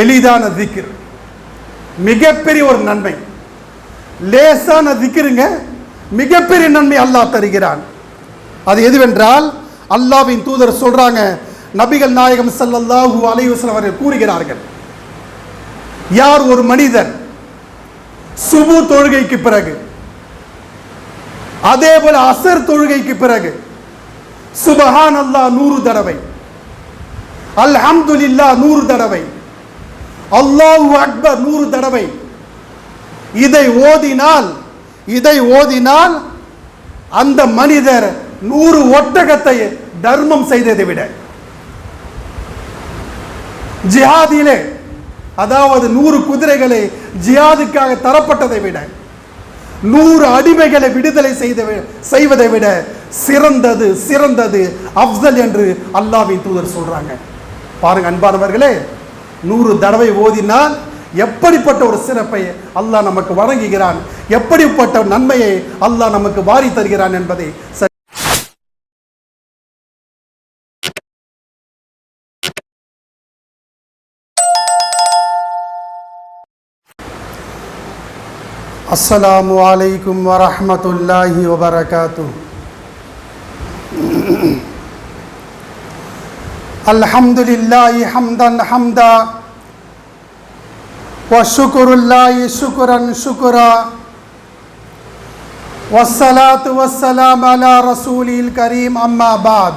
எளிதான திக்கிர் மிகப்பெரிய ஒரு நன்மை. லேசான திக்கிருங்க மிகப்பெரிய நன்மை அல்லாஹ் தருகிறான். அது எதுவென்றால் அல்லாவின் தூதர் சொல்றாங்க நபிகள் நாயகம் ஸல்லல்லாஹு அலைஹி அவர்கள் கூறுகிறார்கள் யார் ஒரு மனிதர் சுபு தொழுகைக்கு பிறகு அதே போல அசர் தொழுகைக்கு பிறகு சுபஹான் அல்லாஹ் நூறு தடவை அல்ஹம்துலில்லாஹ் நூறு தடவை அல்லாஹு அக்பர் நூறு தடவை. இதை ஓதினால் இதை ஓதினால் அந்த மனிதர் நூறு ஒட்டகத்தை தர்மம் செய்ததை விட ஜிஹாதிலே அதாவது நூறு குதிரைகளை ஜியாதுக்காக தரப்பட்டதை விட நூறு அடிமைகளை விடுதலை செய்த செய்வதை விட சிறந்தது சிறந்தது அஃசல் என்று அல்லாவின் தூதர் சொல்றாங்க. பாருங்க அன்பானவர்களே நூறு தடவை ஓதினால் எப்படிப்பட்ட ஒரு சிறப்பை அல்லாஹ் நமக்கு வழங்குகிறான்? எப்படிப்பட்ட நன்மையை அல்லாஹ் நமக்கு வாரி தருகிறான் என்பதை அஸ்ஸலாமு அலைக்கும் வரஹ்மத்துல்லாஹி வபரகாத்துஹ் الحمد لله حمدا حمدا وشكر الله شكرا شكرا والصلاة والسلام على رسوله الكريم أما بعد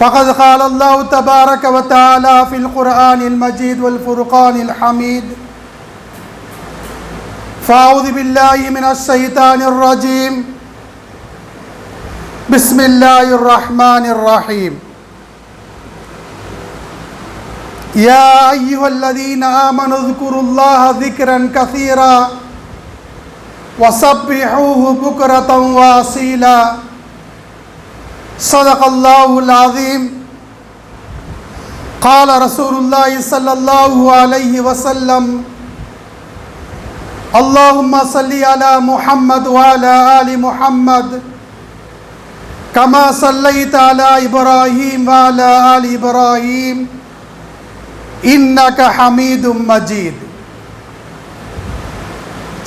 فقد قال الله تبارك وتعالى في القرآن المجيد والفرقان الحميد فأعوذ بالله من الشيطان الرجيم بسم الله الرحمن الرحيم يا أيها الذين آمنوا اذكروا الله ذكرا كثيرا وسبحوه بكرة وأصيلا صدق الله العظيم قال رسول الله صلى الله عليه وسلم اللهم صل على محمد وعلى آل محمد كما صليت على إبراهيم وعلى آل إبراهيم إنك حميد مجيد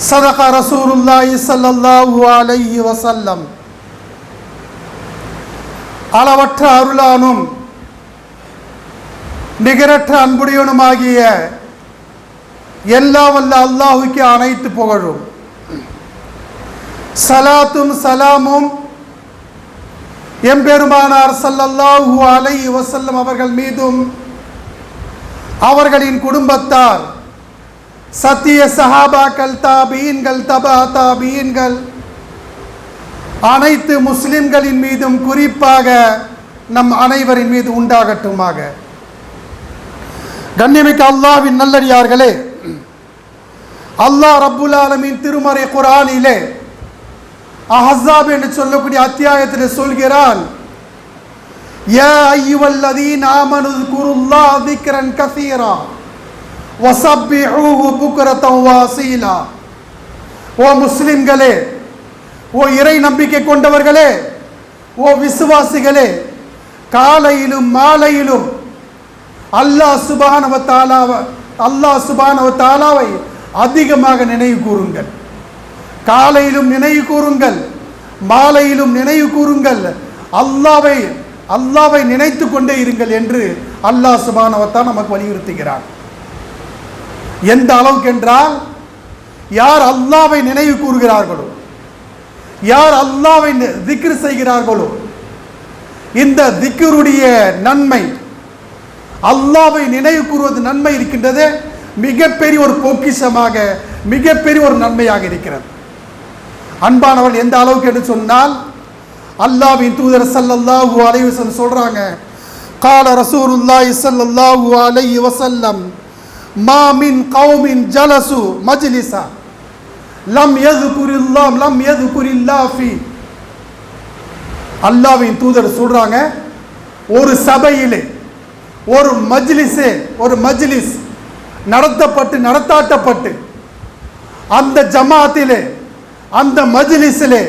صدق رسول الله صلى الله عليه وسلم அளவற்ற அருளானும் நிகரற்ற அன்புடையவனுமாகிய எல்லா வல்ல அல்லாஹுக்கு அனைத்து புகழும் சலாத்தும் சலாமும் எம்பெருமானார் சல்லல்லாஹு அலை வசல்லம் அவர்கள் மீதும் அவர்களின் குடும்பத்தார் சத்திய சஹாபாக்கள் தாபீன்கள் தபா தாபீன்கள் அனைத்து முஸ்லிம்களின் மீதும் குறிப்பாக நம் அனைவரின் மீது உண்டாகட்டுமாக. கண்ணியமிக்க அல்லாஹ்வின் நல்லடியார்களே அல்லாஹ் ரப்புல் ஆலமின் திருமறை குரானிலே அஹஸாப் என்று சொல்லக்கூடிய அத்தியாயத்தில் சொல்கிறான் யா ஐயுவல்லதீன் ஆமனு குருல்லாஹ் திக்ரன் கசீரா வசப்பிஹூஹு புக்ரத்தம் வாசீலா. ஓ முஸ்லிம்களே ஓ இறை நம்பிக்கை கொண்டவர்களே ஓ விசுவாசிகளே காலையிலும் மாலையிலும் அல்லாஹ் சுபானவ தாலாவ அல்லாஹ் சுபானவ தாலாவை அதிகமாக நினைவு கூறுங்கள். காலையிலும் நினைவு கூறுங்கள் மாலையிலும் நினைவு கூறுங்கள் அல்லாவை அல்லாவை நினைத்து கொண்டே இருங்கள் என்று அல்லாஹ் சுபானவத்தான் நமக்கு வலியுறுத்துகிறார் எந்த அளவுக்கு என்றால் யார் அல்லாவை நினைவு கூறுகிறார்களோ யார் அல்லாவை திக்ரு செய்கிறார்களோ இந்த திக்ருடைய நன்மை அல்லாவை நினைவு கூறுவது நன்மை இருக்கின்றது மிகப்பெரிய ஒரு பொக்கிஷமாக மிகப்பெரிய ஒரு நன்மையாக இருக்கிறது. அன்பானவர்கள் எந்த அளவுக்கு என்று சொன்னால் அல்லாஹ்வின் தூதர் சல்லல்லாஹு அலை வசல்லம் சொல்கிறாங்க கால ரசூருல்லாஹி சல்லல்லாஹு அலை வசல்லம் மாமின் கௌமின் ஜலசு மஜ்லிசா லம் எது புரில்லாம் லம் எது புரில்லாஃபி அல்லாஹ்வின் தூதர் சொல்கிறாங்க ஒரு சபையிலே ஒரு மஜ்லிஸே ஒரு மஜ்லிஸ் நடத்தப்பட்டு நடத்தாட்டப்பட்டு அந்த ஜமாத்திலே அந்த மஜ்லிஸிலே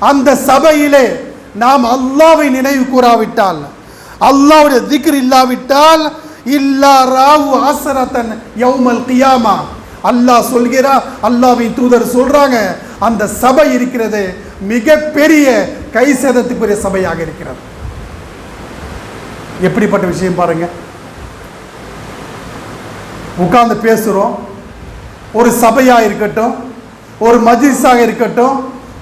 அந்த சபையிலே நாம் அல்லாவை நினைவு கூறாவிட்டால் அல்லாவுடைய திக்ர் இல்லாவிட்டால் இல்லா ராவு ஆசரத்தன் யௌமல் கியாமா. அல்லாஹ் சொல்கிறா அல்லாவின் தூதர் சொல்றாங்க அந்த சபை இருக்கிறது மிகப்பெரிய கை சேதத்துக்குரிய சபையாக இருக்கிறது. எப்படிப்பட்ட விஷயம் பாருங்க. உட்கார்ந்து பேசுறோம் ஒரு சபையா இருக்கட்டும் ஒரு மஜிஸாக இருக்கட்டும்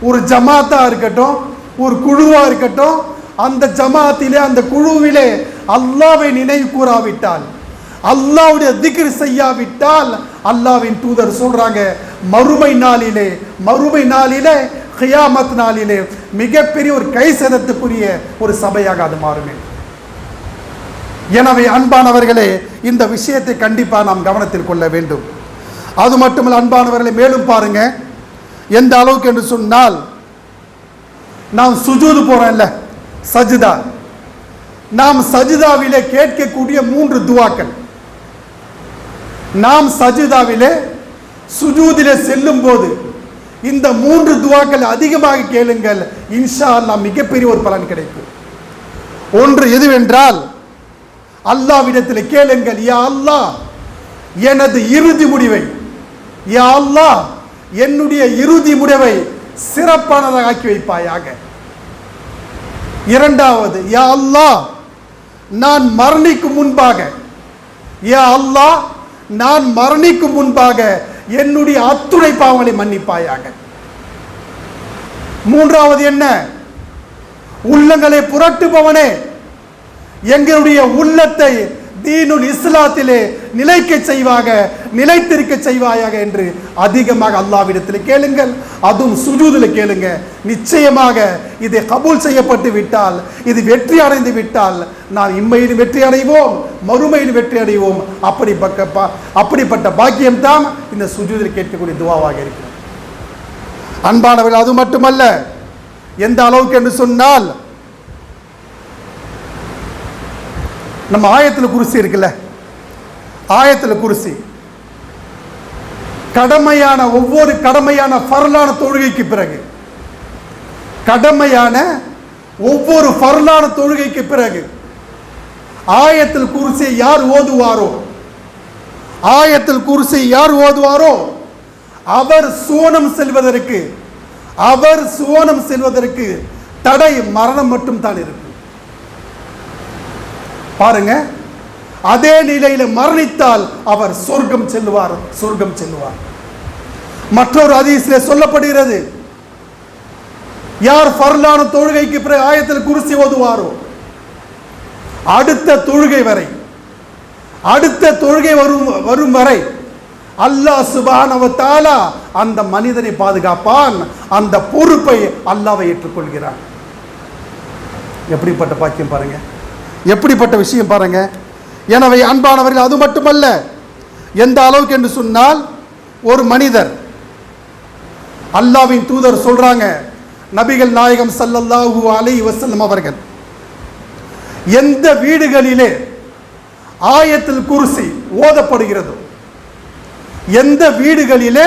ஒரு ஜமாத்தா இருக்கட்டும் ஒரு குழுவாக இருக்கட்டும் அந்த ஜமாத்திலே அந்த குழுவிலே அல்லாவை நினைவு கூறாவிட்டால் அல்லாவுடைய திக்ர் செய்யாவிட்டால் அல்லாவின் தூதர் சொல்றாங்க மறுமை நாளிலே மறுமை நாளிலே கியாமத் நாளிலே மிகப்பெரிய ஒரு கை சேதத்துக்குரிய ஒரு சபையாக அது மாறுமே. எனவே அன்பானவர்களே இந்த விஷயத்தை கண்டிப்பாக நாம் கவனத்தில் கொள்ள வேண்டும். அது மட்டுமல்ல அன்பானவர்களை மேலும் பாருங்கள் எந்த அளவுக்கு என்று சொன்னால் நாம் சுஜூது போகிறோம்ல சஜிதா. நாம் சஜிதாவிலே கேட்கக்கூடிய மூன்று துவாக்கள். நாம் சஜிதாவிலே சுஜூதிலே செல்லும் போது இந்த மூன்று துவாக்கள் அதிகமாக கேளுங்கள் இன்ஷா அல்லாஹ் மிகப்பெரிய ஒரு பலன் கிடைக்கும். ஒன்று எதுவென்றால் அல்லாவிடத்தில் கேளுங்கள் யா அல்லா எனது இறுதி முடிவை யா அல்லா என்னுடைய இறுதி முடிவை சிறப்பானதாக ஆக்கி வைப்பாயாக. இரண்டாவது யா அல்லாஹ் நான் மரணிக்கும் முன்பாக யா அல்லாஹ் நான் மரணிக்கும் முன்பாக என்னுடைய அத்துணை பாவங்களை மன்னிப்பாயாக. மூன்றாவது என்ன? உள்ளங்களை புரட்டுபவனே எங்களுடைய உள்ளத்தை தீனுல் இஸ்லாத்திலே நிலைக்க செய்வாக நிலைத்திருக்க செய்வாயாக என்று அதிகமாக அல்லாவிடத்தில் கேளுங்கள். அதுவும் சுஜூதில் கேளுங்க. நிச்சயமாக இது கபூல் செய்யப்பட்டு விட்டால் இது வெற்றி அடைந்து விட்டால் நான் இம்மையிலும் வெற்றி அடைவோம் மறுமையில் வெற்றி அடைவோம். அப்படி பக்க அப்படிப்பட்ட பாக்கியம்தான் இந்த சுஜூதில் கேட்கக்கூடிய துவாவாக இருக்கிறது. அன்பானவர்கள் அது மட்டுமல்ல எந்த அளவுக்கு என்று சொன்னால் நம்ம ஆயத்தில் குருசி இருக்குல்ல? ஆயத்தில் குருசி. கடமையான ஒவ்வொரு கடமையான ஃபர்லான தொழுகைக்கு பிறகு. கடமையான ஒவ்வொரு ஃபர்லான தொழுகைக்கு பிறகு. ஆயத்தில் குருசியை யார் ஓதுவாரோ? ஆயத்தில் குருசியை யார் ஓதுவாரோ? அவர் சுவனம் செல்வதற்கு அவர் சுவனம் செல்வதற்கு தடை மரணம் மட்டும் தான் இருக்கு பாருங்க. அதே நிலையில மரணித்தால் அவர் சொர்க்கம் செல்லுவார் சொர்க்கம் செல்லுவார். மற்றொரு ஹதீஸிலே சொல்லப்படுகிறது. யார் பரலான தொழுகைக்கு பிறகு ஆயத்தில் குருசி ஓதுவாரோ அடுத்த தொழுகை வரை அடுத்த தொழுகை வரும் வரும் வரை அல்லாஹ் சுபானவ தாலா அந்த மனிதனை பாதுகாப்பான் அந்த பொறுப்பை அல்லாவை ஏற்றுக்கொள்கிறான். எப்படிப்பட்ட பாக்கியம் பாருங்க. எப்படிப்பட்ட விஷயம் பாருங்க. எனவே அன்பானவர்கள் அது மட்டுமல்ல எந்த அளவுக்கு என்று சொன்னால் ஒரு மனிதர் அல்லாவின் தூதர் சொல்றாங்க நபிகள் நாயகம் ஸல்லல்லாஹு அலி வசல்லம் அவர்கள் எந்த வீடுகளிலே ஆயத்தில் குருசி ஓதப்படுகிறதோ எந்த வீடுகளிலே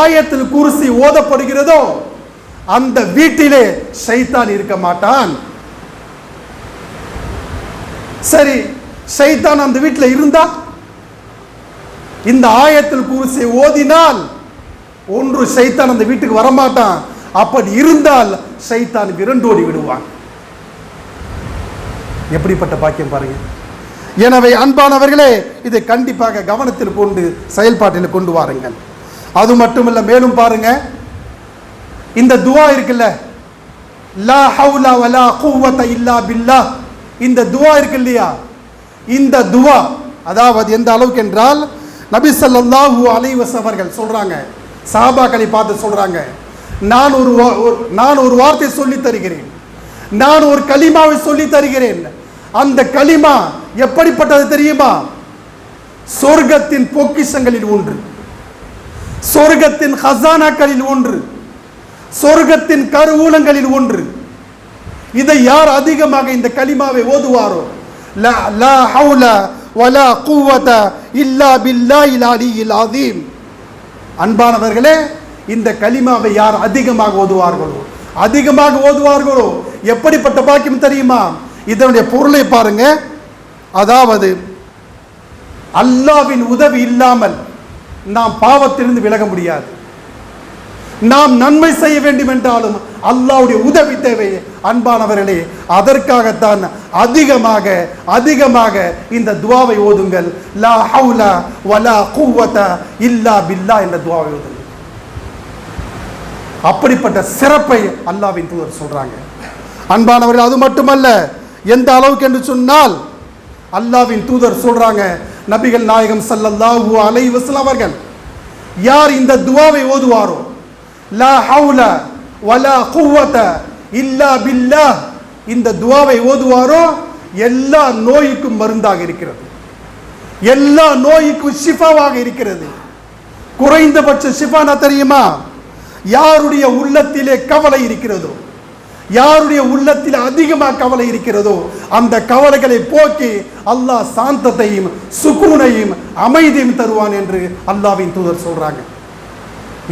ஆயத்தில் குருசி ஓதப்படுகிறதோ அந்த வீட்டிலே ஷைத்தான் இருக்க மாட்டான். சரி சைத்தான் அந்த வீட்டில் இருந்தா? இந்த ஆயத்தில் குருசை ஓதினால் ஒன்று ஷைத்தான் அந்த வீட்டுக்கு வரமாட்டான். அப்படி இருந்தால் ஷைத்தான் விரண்டோடி விடுவான். எப்படிப்பட்ட பாக்கியம் பாருங்க. எனவே அன்பானவர்களே இதை கண்டிப்பாக கவனத்தில் கொண்டு செயல்பாட்டில் கொண்டு வாருங்கள். அது மட்டுமல்ல மேலும் பாருங்க. இந்த துவா இருக்குல்ல லா ஹவுலா வலா குவத்த இல்லா பில்லா. இந்த துவா இருக்கு இல்லையா? இந்த துவா. அதாவது எந்த அளவுக்கு என்றால் நபி ஸல்லல்லாஹு அலைவஸ் அவர்கள் சொல்றாங்க. சாபாக்களை பார்த்து சொல்றாங்க. நான் ஒரு வா- ஒரு- நான் ஒரு வார்த்தை சொல்லி தருகிறேன். நான் ஒரு கலிமாவை சொல்லி தருகிறேன். அந்த கலிமா எப்படிப்பட்டது தெரியுமா? சொர்க்கத்தின் பொக்கிஷங்களில் ஒன்று. சொர்க்கத்தின் ஹசானாக்களில் ஒன்று. சொர்க்கத்தின் கருவூலங்களில் ஒன்று. இதை யார் அதிகமாக இந்த கலிமாவை ஓதுவாரோ? லா ஹவுல வலா கூவத இல்லா பில்லா அலியில் அதீம் அன்பானவர்களே இந்த கலிமாவை யார் அதிகமாக ஓதுவார்களோ? அதிகமாக ஓதுவார்களோ? எப்படிப்பட்ட பாக்கியம் தெரியுமா? இதனுடைய பொருளை பாருங்க. அதாவது அல்லாவின் உதவி இல்லாமல் நாம் பாவத்திலிருந்து விலக முடியாது. நாம் நன்மை செய்ய வேண்டும் என்றாலும் அல்லாவுடைய உதவி தேவை. அன்பானவர்களே அதற்காகத்தான் அதிகமாக அதிகமாக இந்த துவாவை ஓதுங்கள். லா ஹவுல வலா குவத இல்லா பில்லா என்ற துவாவை ஓதுங்கள். அப்படிப்பட்ட சிறப்பை அல்லாவின் தூதர் சொல்றாங்க. அன்பானவர்கள் அது மட்டுமல்ல எந்த அளவுக்கு என்று சொன்னால் அல்லாவின் தூதர் சொல்றாங்க நபிகள் நாயகம் சல்லல்லாஹு அலைஹி வஸல்லம் அவர்கள் யார் இந்த துவாவை ஓதுவாரோ லா ஹவுல வலா குவத இல்லா பில்லா. இந்த துவாவை ஓதுவாரோ? எல்லா நோய்க்கும் மருந்தாக இருக்கிறது. எல்லா நோய்க்கும் ஷிஃபாவாக இருக்கிறது. குறைந்தபட்ச ஷிஃபானா தெரியுமா? யாருடைய உள்ளத்திலே கவலை இருக்கிறதோ? யாருடைய உள்ளத்தில் அதிகமாக கவலை இருக்கிறதோ? அந்த கவலைகளை போக்கி அல்லாஹ் சாந்தத்தையும் சுக்கூனையும் அமைதியும் தருவான் என்று அல்லாவின் தூதர் சொல்றாங்க.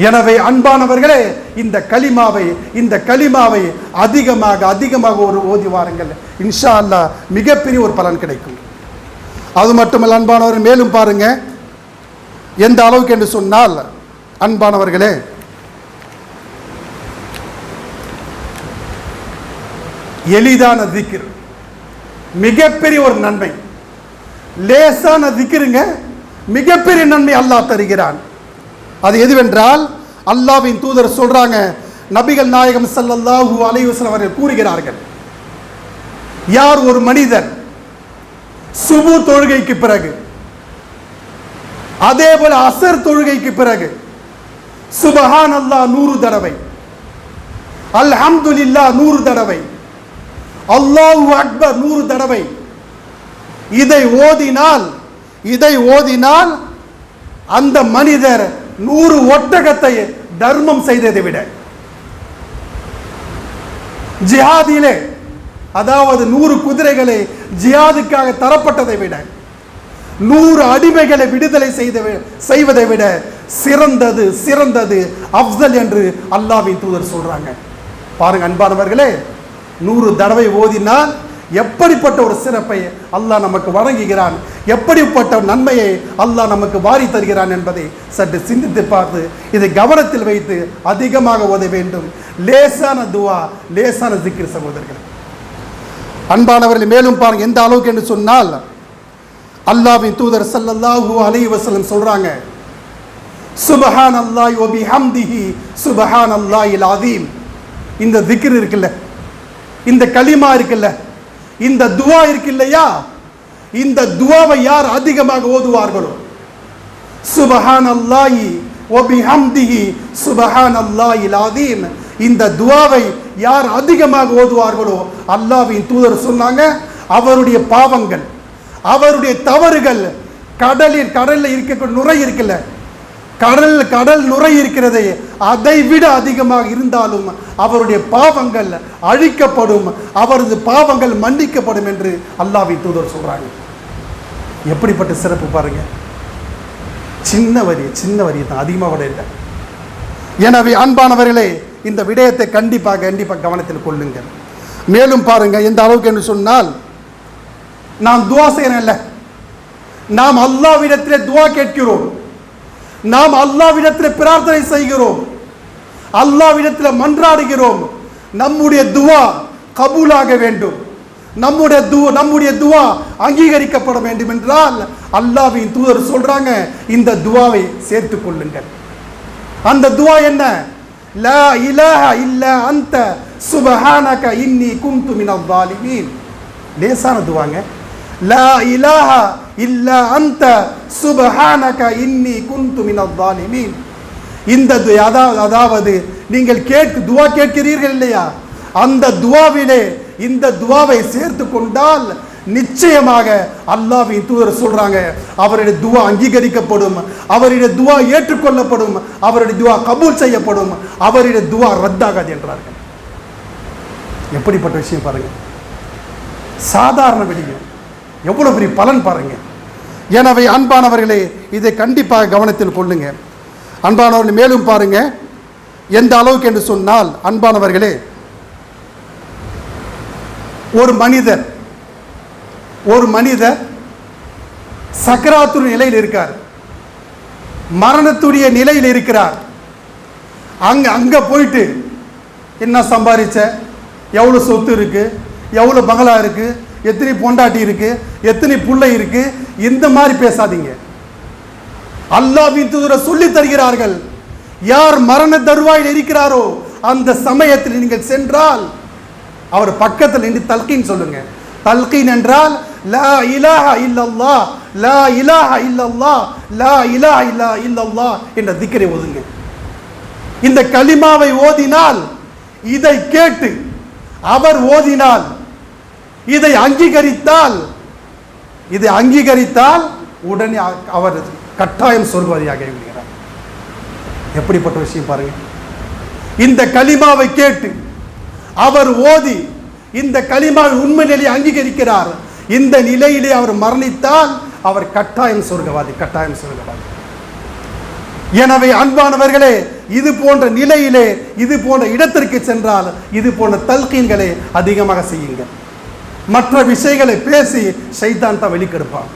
எனவே அன்பானவர்களே இந்த கலிமாவை இந்த கலிமாவை அதிகமாக அதிகமாக ஒரு ஓதி வாருங்கள். இன்ஷா அல்லாஹ் மிகப்பெரிய ஒரு பலன் கிடைக்கும். அது மட்டுமல்ல அன்பானவர் மேலும் பாருங்க. எந்த அளவுக்கு என்று சொன்னால் அன்பானவர்களே எளிதான திக்கிர் மிகப்பெரிய ஒரு நன்மை. லேசான திக்கிருங்க மிகப்பெரிய நன்மை அல்லாஹ் தருகிறான். அது எதுவென்றால் அல்லாவின் தூதர் சொல்றாங்க நபிகள் நாயகம் சல்லல்லாஹு அலைவசம் அவர்கள் கூறுகிறார்கள் யார் ஒரு மனிதர் சுபு தொழுகைக்கு பிறகு அதே போல அசர் தொழுகைக்கு பிறகு சுபஹான் அல்லா நூறு தடவை அல்ஹம்துலில்லாஹ் நூறு தடவை அல்லாஹு அக்பர் நூறு தடவை இதை ஓதினால் இதை ஓதினால் அந்த மனிதர் நூறு ஒட்டகத்தை தர்மம் செய்ததை விட ஜிஹாதிலே அதாவது நூறு குதிரைகளை ஜியாதுக்காக தரப்பட்டதை விட நூறு அடிமைகளை விடுதலை செய்த செய்வதை விட சிறந்தது சிறந்தது அஃசல் என்று அல்லாவின் தூதர் சொல்றாங்க. பாருங்க அன்பானவர்களே நூறு தடவை ஓதினால் எப்படிப்பட்ட ஒரு சிறப்பை அல்லாஹ் நமக்கு வழங்குகிறான்? எப்படிப்பட்ட நன்மையை அல்லாஹ் நமக்கு வாரி தருகிறான் என்பதை சற்று சிந்தித்து பார்த்து இதை கவனத்தில் வைத்து அதிகமாக ஓத வேண்டும். லேசான துவா லேசான சிக்கிர் சகோதரர்கள். அன்பானவர்கள் மேலும் பாருங்க எந்த அளவுக்கு என்று சொன்னால் அல்லாஹ்வின் தூதர் ஸல்லல்லாஹு அலி வசலம் சொல்றாங்க சுபஹான் அல்லாஹ் வ பிஹம்திஹி சுபஹான் அல்லாஹில் அதீம் இந்த திக்ர் இருக்குல்ல இந்த கலிமா இருக்குல்ல இந்த துவா இருக்கு இல்லையா இந்த துவாவை யார் அதிகமாக ஓதுவார்களோ? சுபஹான் அல்லாஹி ஒபிஹம்திஹி சுபஹான் அல்லாஹில் அதீம் இந்த துவாவை யார் அதிகமாக ஓதுவார்களோ? அல்லாவின் தூதர் சொன்னாங்க அவருடைய பாவங்கள் அவருடைய தவறுகள் கடலில் கடலில் இருக்கக்கூடிய நுரை இருக்குல்ல கடல் கடல் நுரை இருக்கிறதே அதை விட அதிகமாக இருந்தாலும் அவருடைய பாவங்கள் அழிக்கப்படும் அவரது பாவங்கள் மன்னிக்கப்படும் என்று அல்லாஹ்வின் தூதர் சொல்கிறாங்க எப்படிப்பட்ட சிறப்பு பாருங்க. சின்ன வரி சின்ன வரி தான் அதிகமாக விட இல்லை. எனவே அன்பானவர்களே இந்த விடயத்தை கண்டிப்பாக கண்டிப்பாக கவனத்தில் கொள்ளுங்கள். மேலும் பாருங்க எந்த அளவுக்கு என்று சொன்னால் நாம் துவா செய்யறேன்ல நாம் அல்லாவிடத்திலே துவா கேட்கிறோம். நாம் அல்லாவிடத்தில் பிரார்த்தனை செய்கிறோம். அல்லாவிடத்தில் மன்றாடுகிறோம். நம்முடைய துவா கபூலாக வேண்டும். நம்முடைய துவா நம்முடைய துவா அங்கீகரிக்கப்பட வேண்டும் என்றால் அல்லாவின் தூதர் சொல்றாங்க இந்த துவாவை சேர்த்துக் கொள்ளுங்கள். அந்த துவா என்ன? லா இலாஹ இல்ல அந்த சுபஹானக இன்னி குந்து மினல் லேசான துவாங்க. லா இலாஹ இல்ல அந்த சுபஹானக இன்னி குந்து மினல் ஸாலிமீன் இந்த து- அதாவது அதாவது நீங்கள் கேட்கு துவா கேட்கிறீர்கள் இல்லையா? அந்த துவாவிலே இந்த துவாவை சேர்த்து கொண்டால் நிச்சயமாக அல்லாஹ்வின் தூதர் சொல்றாங்க அவருடைய துவா அங்கீகரிக்கப்படும் அவருடைய துவா ஏற்றுக்கொள்ளப்படும் அவருடைய துவா கபூல் செய்யப்படும் அவருடைய துவா ரத்தாகாது என்றார்கள். எப்படிப்பட்ட விஷயம் பாருங்க. சாதாரண விடியும் எவ்வளோ பெரிய பலன் பாருங்க. எனவே அன்பானவர்களே இதை கண்டிப்பாக கவனத்தில் கொள்ளுங்க. அன்பானவர்கள் மேலும் பாருங்க. எந்த அளவுக்கு என்று சொன்னால் அன்பானவர்களே ஒரு மனிதர் ஒரு மனிதர் சக்கராத்து நிலையில் இருக்கார். மரணத்துடைய நிலையில் இருக்கிறார். அங்க அங்க போயிட்டு என்ன சம்பாதிச்ச எவ்வளோ சொத்து இருக்கு? எவ்வளோ பங்களா இருக்குது எத்தனை பொண்டாட்டி இருக்கு எத்தனை பிள்ளை இருக்கு இந்த மாதிரி பேசாதீங்க. அல்லாவின் தூதரை சொல்லி தருகிறார்கள் யார் மரண தருவாயில் இருக்கிறாரோ அந்த சமயத்தில் நீங்கள் சென்றால் அவர் பக்கத்தில் நின்று தல்கின் சொல்லுங்க. தல்கின் என்றால் லா இலாஹ இல்லல்லா லா இலாஹ இல்லல்லா லா இலாஹ இல்லா இல்லல்லா என்ற திக்கரை ஓதுங்க இந்த கலிமாவை ஓதினால் இதை கேட்டு அவர் ஓதினால் இதை அங்கீகரித்தால் இதை அங்கீகரித்தால் உடனே அவர் கட்டாயம் சொல்வதியாக விடுகிறார். எப்படிப்பட்ட விஷயம் பாருங்க. இந்த கலிமாவை கேட்டு அவர் ஓதி இந்த கலிமாவை உண்மை நிலையை அங்கீகரிக்கிறார். இந்த நிலையிலே அவர் மரணித்தால் அவர் கட்டாயம் சொர்க்கவாதி கட்டாயம் சொர்க்கவாதி. எனவே அன்பானவர்களே இது போன்ற நிலையிலே இது போன்ற இடத்திற்கு சென்றால் இது போன்ற தல்கீன்களை அதிகமாக செய்யுங்கள். மற்ற விஷயங்களை பேசி சைத்தான் தான் வெளிக்கெடுப்பான்.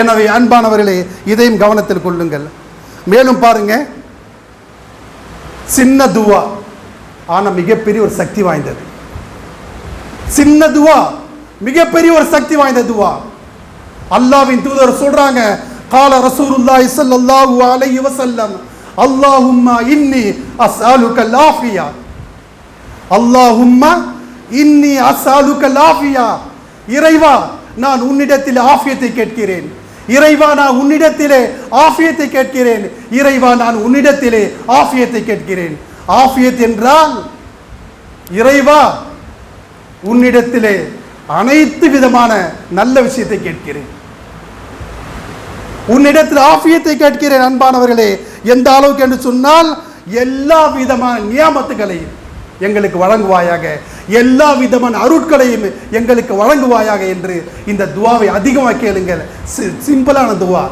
எனவே அன்பானவர்களே இதையும் கவனத்தில் கொள்ளுங்கள். மேலும் பாருங்க சின்ன துவா ஆனால் மிகப்பெரிய ஒரு சக்தி வாய்ந்தது. சின்ன துவா மிகப்பெரிய ஒரு சக்தி வாய்ந்த துவா. அல்லாவின் தூதர் சொல்றாங்க கால ரசூலுல்லாஹி ஸல்லல்லாஹு அலைஹி வஸல்லம் அல்லாஹும்மா இன்னி அஸ்அலுக லாஃபியா அல்லாஹும்மா இன்னி அஸ்அலுக லாஃபியா இறைவா நான் உன்னிடத்தில் ஆஃபியத்தை கேட்கிறேன். இறைவா நான் உன்னிடத்திலே ஆஃபியத்தை கேட்கிறேன். இறைவா நான் உன்னிடத்திலே ஆஃபியத்தை கேட்கிறேன். ஆஃபியத் என்றால் இறைவா உன்னிடத்திலே அனைத்து விதமான நல்ல விஷயத்தை கேட்கிறேன். உன்னிடத்தில் ஆஃபியத்தை கேட்கிறேன் அன்பானவர்களே. எந்த அளவுக்கு என்று சொன்னால் எல்லா விதமான நியாமத்துகளையும் எங்களுக்கு வழங்குவாயாக. எல்லா விதமான அருட்களையும் எங்களுக்கு வழங்குவாயாக என்று இந்த துவாவை அதிகமாக கேளுங்கள். சிம்பிளான துவா.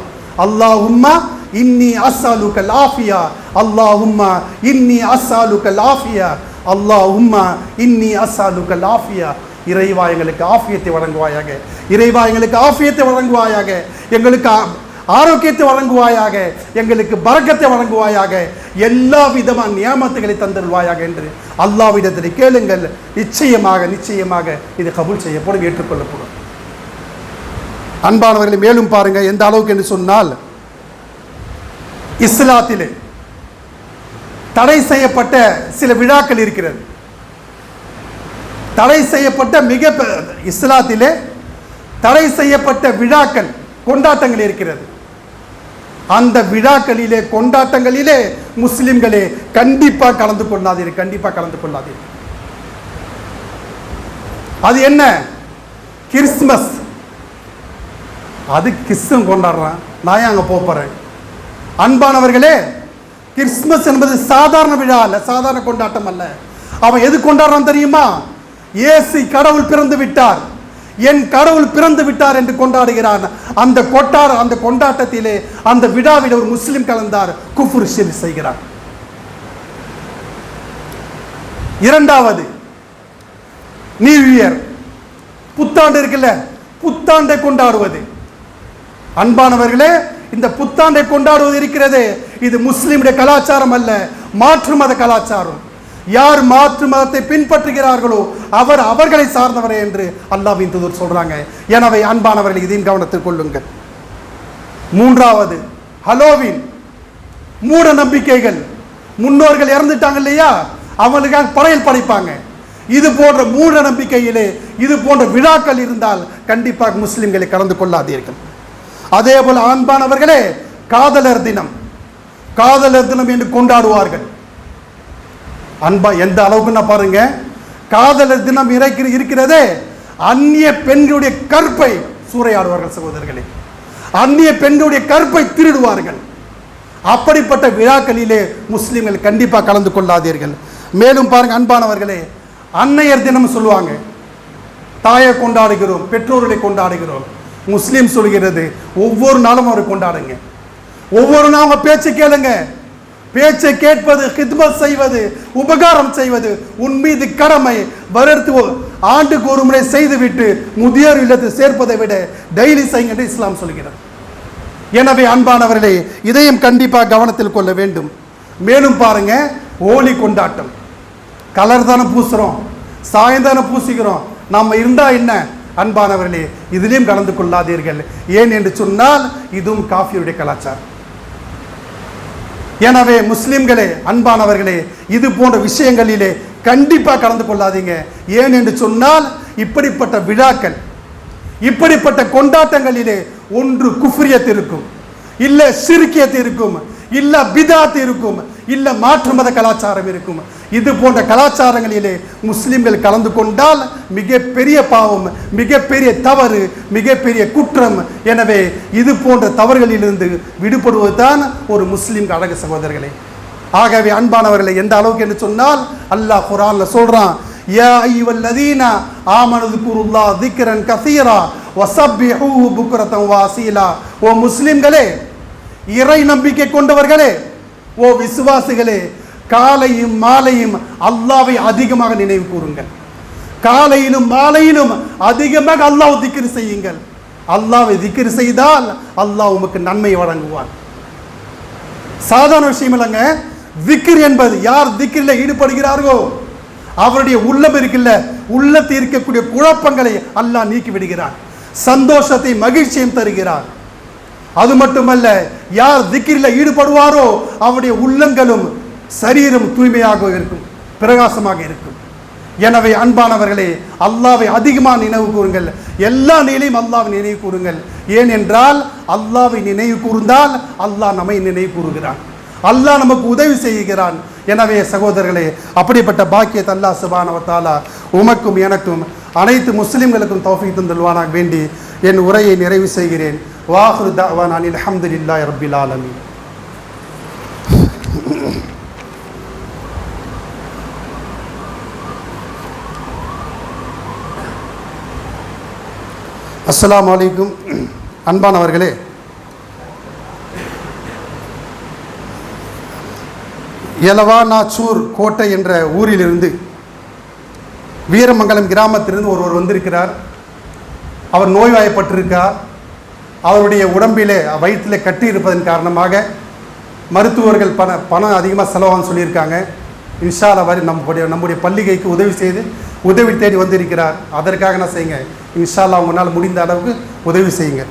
அல்லாஹும்மா இன்னி அஸ்ஸாலுக்கல் ஆஃபியா. அல்லாஹும்மா இன்னி அஸ்ஸாலுக்கல் ஆஃபியா. அல்லாஹும்மா இன்னி அஸ்ஸாலுக்கல் ஆஃபியா. இறைவா எங்களுக்கு ஆஃபியத்தை வழங்குவாயாக. இறைவா எங்களுக்கு ஆஃபியத்தை வழங்குவாயாக. எங்களுக்கு ஆரோக்கியத்தை வழங்குவாயாக எங்களுக்கு பரக்கத்தை வழங்குவாயாக எல்லா விதமான நியமத்துகளை தந்தருள்வாயாக என்று அல்லாவிடத்தில் கேளுங்கள். நிச்சயமாக நிச்சயமாக இது கபூல் செய்யப்படும் ஏற்றுக்கொள்ளப்படும். அன்பானவர்களை மேலும் பாருங்க எந்த அளவுக்கு என்று சொன்னால் இஸ்லாத்திலே தடை செய்யப்பட்ட சில விழாக்கள் இருக்கிறது. தடை செய்யப்பட்ட மிக பெ- இஸ்லாத்திலே தடை செய்யப்பட்ட விழாக்கள் கொண்டாட்டங்கள் இருக்கிறது. அந்த விழாக்களிலே கொண்டாட்டங்களிலே முஸ்லிம்களே கண்டிப்பாக கலந்து கொள்ளாதீர்கள் கண்டிப்பாக கலந்து கொள்ளாதீர்கள் அது என்ன? கிறிஸ்மஸ் அது கிறிஸ்தவன் கொண்டாடுறான். நான் ஏன் அங்கே போகிறேன் அன்பானவர்களே கிறிஸ்மஸ் என்பது சாதாரண விழா அல்ல சாதாரண கொண்டாட்டம் அல்ல. அவன் எது கொண்டாடுறான் தெரியுமா? ஏசி கடவுள் பிறந்து விட்டார். என் கடவுள் பிறந்து விட்டார் என்று கொண்டாடுகிறார். அந்த கொட்டார் அந்த கொண்டாட்டத்திலே அந்த விழாவில் ஒரு முஸ்லிம் கலந்தார் குஃபுர் ஷிர் செய்கிறார். இரண்டாவது நியூ இயர். புத்தாண்டு இருக்குல்ல புத்தாண்டை கொண்டாடுவது. அன்பானவர்களே இந்த புத்தாண்டை கொண்டாடுவது இருக்கிறது. இது முஸ்லிமுடைய கலாச்சாரம் அல்ல மாற்று மத கலாச்சாரம். யார் மாற்று மதத்தை பின்பற்றுகிறார்களோ அவர் அவர்களை சார்ந்தவரே என்று அல்லாவின் தூதர் சொல்றாங்க. எனவே அன்பானவர்கள் இதையும் கவனத்தில் கொள்ளுங்கள். மூன்றாவது ஹலோவின் மூட நம்பிக்கைகள். முன்னோர்கள் இறந்துட்டாங்க இல்லையா? அவங்களுக்காக படையல் படைப்பாங்க. இது போன்ற மூட நம்பிக்கையிலே இது போன்ற விழாக்கள் இருந்தால் கண்டிப்பாக முஸ்லிம்களை கலந்து கொள்ளாதீர்கள். அதே போல் ஆண்பானவர்களே காதலர் தினம். காதலர் தினம் என்று கொண்டாடுவார்கள். அன்பா எந்த அளவுக்குன்னா பாருங்க காதலர் தினம் இறைக்கிற இருக்கிறதே அந்நிய பெண்களுடைய கற்பை சூறையாடுவார்கள் சகோதரர்களே. அந்நிய பெண்களுடைய கற்பை திருடுவார்கள். அப்படிப்பட்ட விழாக்களிலே முஸ்லீம்கள் கண்டிப்பாக கலந்து கொள்ளாதீர்கள். மேலும் பாருங்க அன்பானவர்களே அன்னையர் தினம் சொல்லுவாங்க தாயை கொண்டாடுகிறோம் பெற்றோர்களை கொண்டாடுகிறோம். முஸ்லீம் சொல்கிறது ஒவ்வொரு நாளும் அவரை கொண்டாடுங்க. ஒவ்வொரு நாளும் அவங்க பேச்சு கேளுங்க. பேச்சை கேட்பது ஹித்மத் செய்வது உபகாரம் செய்வது உன் மீது கடமை வருடத்து ஆண்டுக்கு ஒரு முறை செய்துவிட்டு முதியோர் இல்லத்தில் சேர்ப்பதை விட டெய்லி செய்யுங்க என்று இஸ்லாம் சொல்கிறார். எனவே அன்பானவர்களே இதையும் கண்டிப்பாக கவனத்தில் கொள்ள வேண்டும். மேலும் பாருங்க ஹோலி கொண்டாட்டம். கலர் தானே பூசுகிறோம். சாயந்தானம் பூசிக்கிறோம் நம்ம இருந்தால் என்ன? அன்பானவர்களே இதிலையும் கலந்து கொள்ளாதீர்கள். ஏன் என்று சொன்னால் இதுவும் காஃபியுடைய கலாச்சாரம். எனவே முஸ்லிம்களே அன்பானவர்களே இது போன்ற விஷயங்களிலே கண்டிப்பாக கலந்து கொள்ளாதீங்க. ஏன் என்று சொன்னால் இப்படிப்பட்ட விழாக்கள் இப்படிப்பட்ட கொண்டாட்டங்களிலே ஒன்று குஃப்ரியத் இருக்கும். இல்லை சிறுக்கியத் இருக்கும். இல்லை பிதாத் இருக்கும். இல்லை மாற்று மத கலாச்சாரம் இருக்கும். இது போன்ற கலாச்சாரங்களிலே முஸ்லிம்கள் கலந்து கொண்டால் மிகப்பெரிய பாவம் மிகப்பெரிய தவறு மிகப்பெரிய குற்றம். எனவே இது போன்ற தவறுகளிலிருந்து விடுபடுவது தான் ஒரு முஸ்லீம் அழகு சகோதரர்களே. ஆகவே அன்பானவர்களை எந்த அளவுக்கு என்று சொன்னால் அல்லாஹ் குரான்ல சொல்றான் யா ஐயுவல்லதீன ஆமனது குருல்லா திக்ரன் கசீரா வசப்பிஹூ புக்ரதம் வாசீலா. ஓ முஸ்லிம்களே இறை நம்பிக்கை கொண்டவர்களே ஓ விசுவாசிகளே காலையும் மாலையும் அல்லாவை அதிகமாக நினைவு கூறுங்கள். காலையிலும் மாலையிலும் அதிகமாக அல்லாஹ் திக்கிரி செய்யுங்கள். அல்லாவை திக்கிரி செய்தால் அல்லாஹ் உமக்கு நன்மை வழங்குவான். சாதாரண விஷயம் இல்லைங்க. திக்ர் என்பது யார் திக்கிரில் ஈடுபடுகிறார்களோ அவருடைய உள்ளம் இருக்குல்ல உள்ளத்தில் இருக்கக்கூடிய குழப்பங்களை அல்லாஹ் நீக்கி விடுகிறார் சந்தோஷத்தை மகிழ்ச்சியும் தருகிறார் அது மட்டுமல்ல யார் திக்கிரில் ஈடுபடுவாரோ அவருடைய உள்ளங்களும் சரீரம் தூய்மையாக இருக்கும் பிரகாசமாக இருக்கும். எனவே அன்பானவர்களே அல்லாவை அதிகமாக நினைவு கூறுங்கள். எல்லா நிலையும் அல்லாவை நினைவு கூறுங்கள். ஏனென்றால் அல்லாவை நினைவு கூர்ந்தால் அல்லாஹ் நம்மை நினைவு கூறுகிறான். அல்லாஹ் நமக்கு உதவி செய்கிறான். எனவே சகோதரர்களே அப்படிப்பட்ட பாக்கியத்தை அல்லாஹ் சுபானவத்தாலா உமக்கும் எனக்கும் அனைத்து முஸ்லிம்களுக்கும் தௌஃபி தந்துள்வானாக வேண்டி என் உரையை நிறைவு செய்கிறேன். வாஹுரு தாவான் அனில் அஹமதுல்லாஹி ரபில் ஆலமீன். அஸ்லாம் வலைக்கும் அன்பானவர்களே எலவானாச்சூர் கோட்டை என்ற ஊரிலிருந்து வீரமங்கலம் கிராமத்திலிருந்து ஒருவர் வந்திருக்கிறார். அவர் நோய்வாய்ப்பட்டிருக்கார். அவருடைய உடம்பிலே வயிற்றிலே கட்டி இருப்பதன் காரணமாக மருத்துவர்கள் பண பணம் அதிகமாக செலவான்னு சொல்லியிருக்காங்க. இன்ஷால வரி நம்முடைய நம்முடைய பள்ளிகைக்கு உதவி செய்து உதவி தேடி வந்திருக்கிறார். அதற்காக நான் செய்யுங்க. இன்ஷால்லா உங்களால் முடிந்த அளவுக்கு உதவி செய்யுங்க.